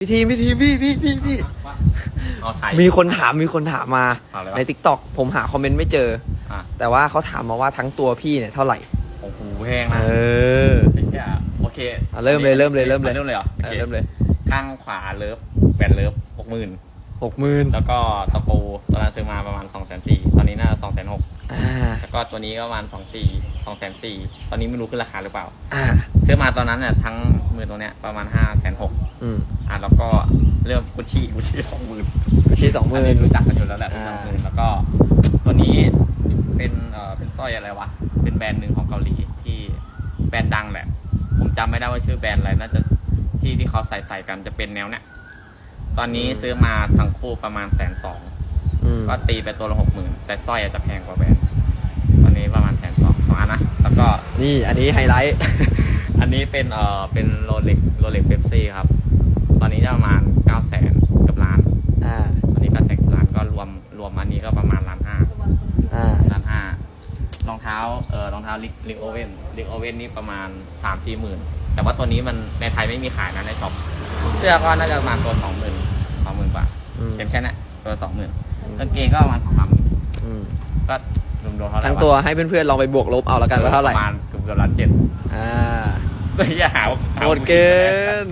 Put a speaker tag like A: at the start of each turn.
A: พี่ทีมพี่ทีมพี่พี่พี่พี่
B: เอาถ่าย
A: มีคนถามมีคนถามมา
B: ถามอะไรวะ
A: ในทิกตอกผมหาคอมเมนต์ไม่เจอ
B: อะ
A: แต่ว่าเขาถามมาว่าทั้งตัวพี่เนี่ยเท่าไหร่
B: โอ้โหแพง
A: เอ
B: นะ
A: อ
B: ไอ้เหี้ยโอเค
A: อะเริ่มเลยเริ่มเลยเริ่มเลย
B: เริ่มเลยเหรอ
A: เออเริ่มเลย
B: ข้างขวาเลิฟแบนเลิฟหกหมื่น
A: หกหมื่น
B: แล้วก็ตะปูตอนนั้นซื้อมา ก็ตัวนี้ก็ประมาณสองสี่สองแสนสี่ตอนนี้ไม่รู้ขึ้นราคาหรือเปล่า
A: อ่า
B: ซื้อมาตอนนั้นเนี่ยทั้งมือตัวเนี้ยประมาณห้าแสนหก
A: อืม
B: อะแล้วก็เริ่มกุชชี่กุชชี่สองหมื่น
A: ชี้สองห
B: อั
A: มื่
B: น
A: น
B: นี้รู้จักกันอยู่แล้วแหละ
A: อ่า
B: สองหมื่นแล้วก็ ตัวนี้เป็นเอ่อเป็นสร้อยอะไรวะ เป็นแบรนด์หนึ่งของเกาหลีที่แบรนด์ดังแหละ ผมจำไม่ได้ว่าชื่อแบรนด์อะไรน่าจะที่ที่เขาใส่ใส่กันจะเป็นแนวเนี้ยตอนนี้ซื้อมาทั้งคู่ประมาณแสนสอง
A: อืม
B: ก็ตีไปตัวละหกหมื่นแต่สร้อยอาจจะแพงกว่าแบรนด์
A: นี่อันนี้ไฮไลท์
B: อันนี้เป็นเอ่อเป็นโรเล็กโรเล็กเบปซี่ครับ ตอนนี้จะประมาณเก้าแสนกับล้าน
A: อ่า
B: ตอนนี้ก็แสนล้านก็รวมรวมอันนี้ก็ประมาณล้านห้า
A: อ่า
B: ล้านห้ารองเท้าเอ่อรองเท้าลิลิโอเว่นลิโอเว่นนี่ประมาณสามสี่หมื่นแต่ว่าตัวนี้มันในไทยไม่มีขายนะในช็อปเสื้อก็น่าจะประมาณตัวสองหมื่นสองหมื่นกว่า
A: อืม
B: เข็มแค่นั้นตัวสองหมื่นกางเกงก็ประมาณสองสามหมื่น
A: อืม
B: ก็รวมๆเท่าไหร่
A: ทั้งตัวให้เพื่อนๆลองไปบวกลบเอาแล้วกันว่าเท่าไหร่
B: ประมาณเกือบเกือบล้านเจ็ด
A: อ่า
B: ก็อย่าหาว่า
A: โหดเกิน